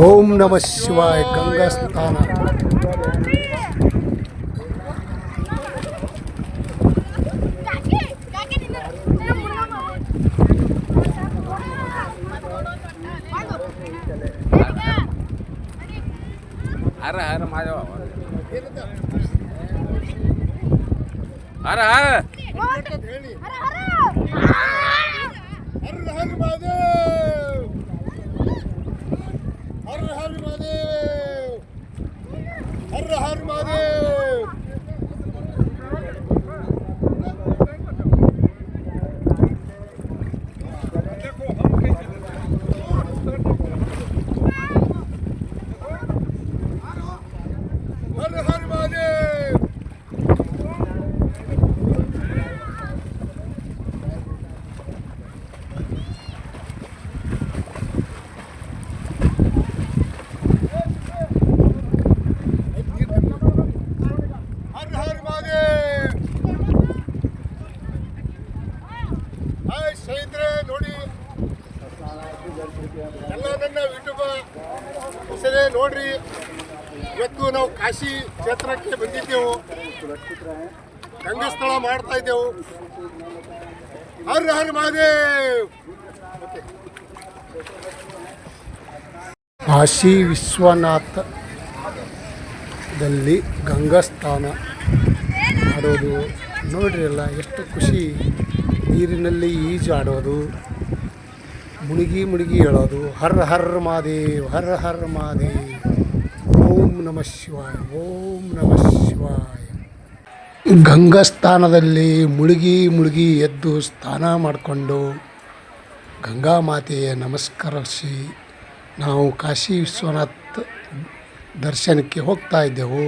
ಓಂ ನಮ ಶಿವಾಯ ಗಂಗಾ ಸ್ನಾನ ಹರ ಹರ ಮಾದೇವ ಹರ ಹರ ಹರ ಹರ ಮಹಾದೇವ್ ಹರ ಹರ ಮಹಾದೇವ್ ಹರ ಹರ ಮಹಾದೇವ್ ಹಾಯ್ ಸ್ನೇಹಿತರೆ, ನೋಡಿ. ಎಲ್ಲ ನನ್ನ ಯೂಟ್ಯೂಬ ಹೆಸರೇ, ನೋಡ್ರಿ. ಇವತ್ತು ನಾವು ಕಾಶಿ ಕ್ಷೇತ್ರಕ್ಕೆ ಬಂದಿದ್ದೆವು. ಗಂಗಸ್ಥಳ ಮಾಡ್ತಾ ಇದ್ದೆವು. ಹರ್ ಹರ್ ಮಹಾದೇವ್! ಕಾಶಿ ವಿಶ್ವನಾಥದಲ್ಲಿ ಗಂಗಾಸ್ಥಾನ. ಮಾಡೋದು ನೋಡ್ರಿ ಎಲ್ಲ, ಎಷ್ಟು ಖುಷಿ. ನೀರಿನಲ್ಲಿ ಈಜು ಆಡೋದು. ಮುಳುಗಿ ಮುಳುಗಿ ಹೇಳೋದು. ಹರ್ ಹರ್ ಮಾದೇವ್ ಹರ್ ಹರ್ ಮಾದೇವ್ ಓಂ ನಮಃ ಶಿವಾಯ, ಓಂ ನಮಃ ಶಿವಾಯ. ಗಂಗಾಸ್ಥಾನದಲ್ಲಿ ಮುಳುಗಿ ಮುಳುಗಿ ಎದ್ದು ಸ್ನಾನ ಮಾಡಿಕೊಂಡು ಗಂಗಾ ಮಾತೆಯ ನಮಸ್ಕರಿಸಿ ನಾವು ಕಾಶಿ ವಿಶ್ವನಾಥ್ ದರ್ಶನಕ್ಕೆ ಹೋಗ್ತಾ ಇದ್ದೆವು.